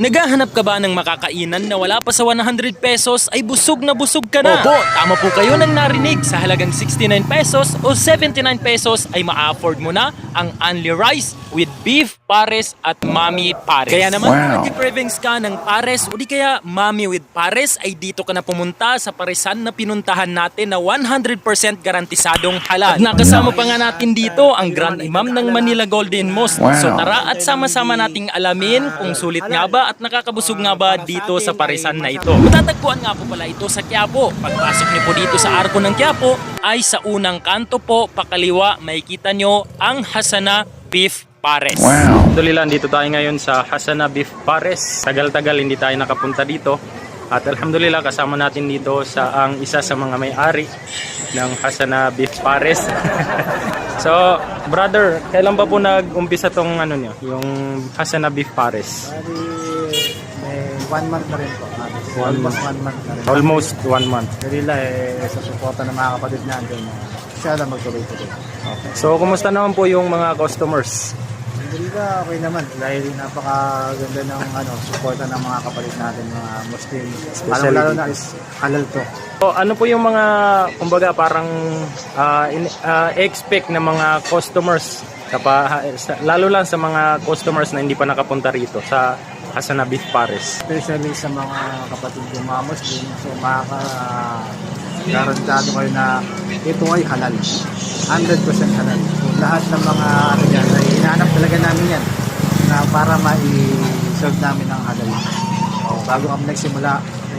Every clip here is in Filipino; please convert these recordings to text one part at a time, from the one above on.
Naghahanap ka ba ng makakainan na wala pa sa 100 pesos? Ay busog na busog ka na? Opo, tama po kayo. Nang narinig. Sa halagang 69 pesos o 79 pesos ay ma-afford mo na ang Only Rice with beef, pares at mami pares. Kaya naman Wow. kung cravings ka ng pares o di kaya mami with pares ay dito ka na pumunta sa parisan na pinuntahan natin na 100% garantisadong halal. At nakasama pa nga natin dito ang Grand Imam ng Manila Golden Mosque. Wow. So tara at sama-sama nating alamin kung sulit nga ba at nakakabusog nga ba dito sa parisan na ito. Matatagpuan nga po pala ito sa Quiapo. Pagpasok niyo po dito sa arko ng Quiapo ay sa unang kanto po pakaliwa makikita nyo ang Hasana Beef Pares. Wow. Alhamdulillah, dito tayo ngayon sa Hasana Beef Pares. Tagal-tagal hindi tayo nakapunta dito. At alhamdulillah, kasama natin dito sa ang isa sa mga may-ari ng Hasana Beef Pares. so, brother, kailan ba po nag-umpisa tong ano nyo, yung Hasana Beef Pares? May one month na rin po. One Almost month. one month na rin. Almost one month. Galila eh, sa suporta ng mga kapatid natin, eh, siya lang magtuloy-tuloy. So, kumusta naman po yung mga customers? Galila, okay naman. Dahil napakaganda ng ano, suporta ng mga kapatid natin, mga Muslim. Especially Lalo na is halal to. So, ano po yung mga, kumbaga, parang ah, in- ah, expect ng mga customers, kapa, lalo lang sa mga customers na hindi pa nakapunta rito sa Hasana Beef Pares. Especially sa mga kapatid ng mga Muslim. So makaka garantado kayo na ito ay halal. 100% halal. So, lahat ng mga ano yan, ay hinahanap talaga namin yan na para ma-serve namin ang halal. So, bago kami nagsimula,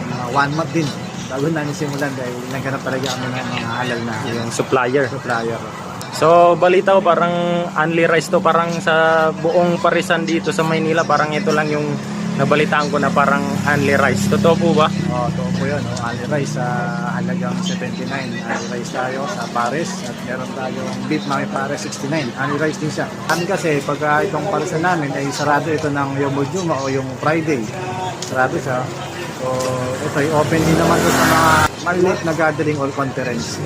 mga one month din, bago namin simulan dahil naghanap talaga kami ng mga halal na Yung supplier. supplier. So, balita ko parang only rice to parang sa buong parisan dito sa Maynila, parang ito lang yung nabalitaan ko na parang only rice. Totoo po ba? Oh, ito po yun. Oh, rice sa halagang 79. Ali rice tayo sa Paris. At meron tayong beef mami Paris 69. Ali rice din siya. Kami kasi pagka itong parisan namin ay sarado ito ng Yom Juma o yung Friday. Sarado siya. So, ito ay open din naman to sa mga maliliit na gathering or conference.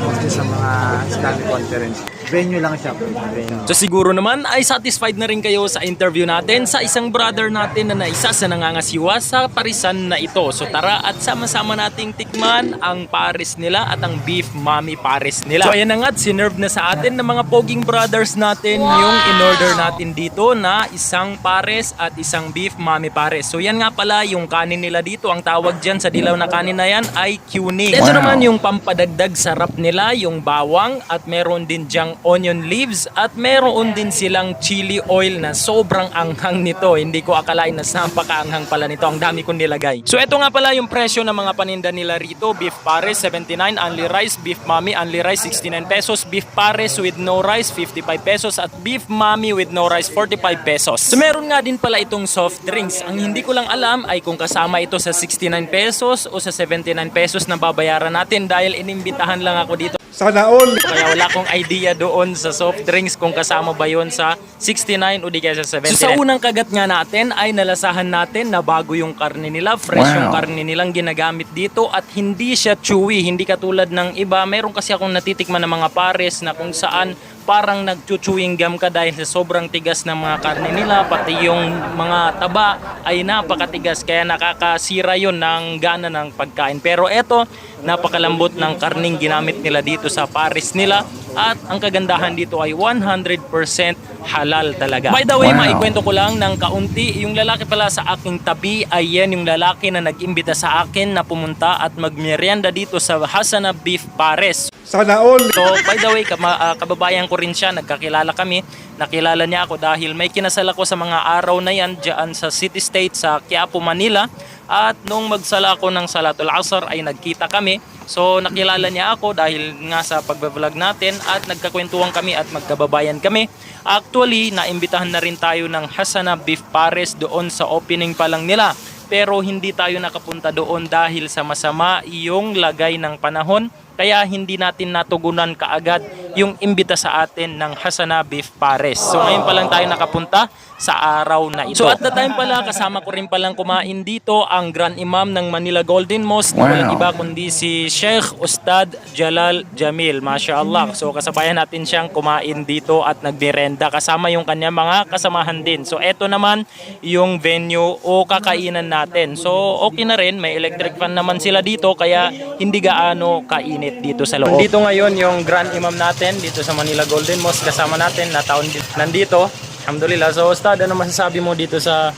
Mostly sa mga Islamic conference. Venue lang siya. Venue. So siguro naman ay satisfied na rin kayo sa interview natin sa isang brother natin na naisa sa nangangasiwa sa parisan na ito. So tara at sama-sama nating tikman ang pares nila at ang beef mami pares nila. So ayan na nga, at sinerve na sa atin ng mga poging brothers natin yung in-order natin dito na isang pares at isang beef mami pares. So yan nga pala yung kanin nila dito. Ang tawag dyan sa dilaw na kanin na yan ay cuning. Ito Wow. naman yung pampadagdag sarap nila, yung bawang at meron din diyang onion leaves at meron din silang chili oil na sobrang anghang nito. Hindi ko akalain na napakaanghang pala nito. Ang dami kong nilagay. So ito nga pala yung presyo ng mga paninda nila rito. Beef pares 79, only rice, beef mami only rice 69 pesos, beef pares with no rice 55 pesos at beef mami with no rice 45 pesos. So meron nga din pala itong soft drinks. Ang hindi ko lang alam ay kung kasama ito sa 69 pesos o sa 79 pesos na babayaran natin dahil inimbitahan lang ako dito. Sana all! Kaya wala akong idea doon sa soft drinks kung kasama ba yon sa 69 o di kaya sa 79. So sa unang kagat nga natin ay nalasahan natin na bago yung karne nila, fresh Wow. yung karne nilang ginagamit dito at hindi siya chewy, hindi katulad ng iba. Meron kasi akong natitikman ng mga pares na kung saan parang nagchuchewing gum ka dahil sa sobrang tigas ng mga karne nila pati yung mga taba ay napakatigas kaya nakakasira yon ng gana ng pagkain. Pero eto napakalambot ng karning ginamit nila dito sa Paris nila. At ang kagandahan dito ay 100% halal talaga. By the way, Wow. maikwento ko lang ng kaunti, yung lalaki pala sa aking tabi ay yan yung lalaki na nag-imbita sa akin na pumunta at magmerienda dito sa Hasana Beef Pares. Sana all! So, by the way, kama, ah, kababayan ko rin siya, nagkakilala kami. Nakilala niya ako dahil may kinasal ako sa mga araw na yan dyan sa City State sa Quiapo, Manila. At nung magsala ako ng Salatul Asr ay nagkita kami. So, nakilala niya ako dahil nga sa pagbablog natin at nagkakwentuhan kami at magkababayan kami. Actually, naimbitahan na rin tayo ng Hasana Beef Pares doon sa opening pa lang nila pero hindi tayo nakapunta doon dahil sa masama yung lagay ng panahon kaya hindi natin natugunan kaagad yung imbita sa atin ng Hasana Beef Pares. So ngayon pa lang tayo nakapunta sa araw na ito. So at the time pala, kasama ko rin palang kumain dito ang Grand Imam ng Manila Golden Mosque. Walang iba kundi si Sheikh Ustad Jalal Jamil. Masya Allah. So kasabayan natin siyang kumain dito at nagmerenda kasama yung kanya mga kasamahan din. So eto naman yung venue o kakainan natin. So okay na rin, may electric fan naman sila dito kaya hindi gaano kainit dito sa loob. Dito ngayon yung Grand Imam natin dito sa Manila Golden Mosque kasama natin na taon nandito. Alhamdulillah. So Ustad, ano masasabi mo dito sa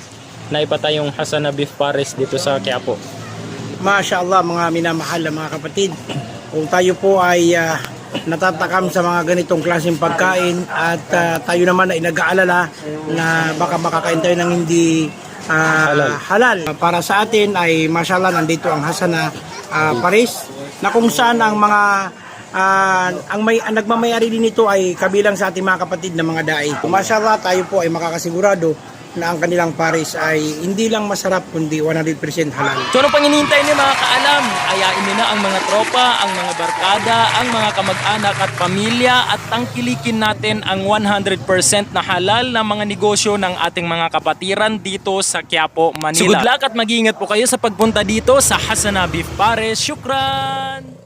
naipatay yung Hasana Beef Pares dito sa Quiapo? Masya Allah mga minamahal na mga kapatid. Kung tayo po ay ah, natatakam sa mga ganitong klaseng pagkain at ah, tayo naman ay nag-aalala na baka makakain tayo ng hindi ah, halal. Para sa atin ay Masya Allah nandito ang Hasana ah, Paris na kung saan ang mga ah, ang may ang nagmamayari din nito ay kabilang sa ating mga kapatid na mga dai. Masya Allah tayo po ay makakasigurado na ang kanilang Paris ay hindi lang masarap kundi 100% halal. So ano pang hinihintay niyo mga kaalam? Ayain niyo na ang mga tropa, ang mga barkada, ang mga kamag-anak at pamilya at tangkilikin natin ang 100% na halal na mga negosyo ng ating mga kapatiran dito sa Quiapo, Manila. So good luck at mag-iingat po kayo sa pagpunta dito sa Hasana Beef Pares. Shukran!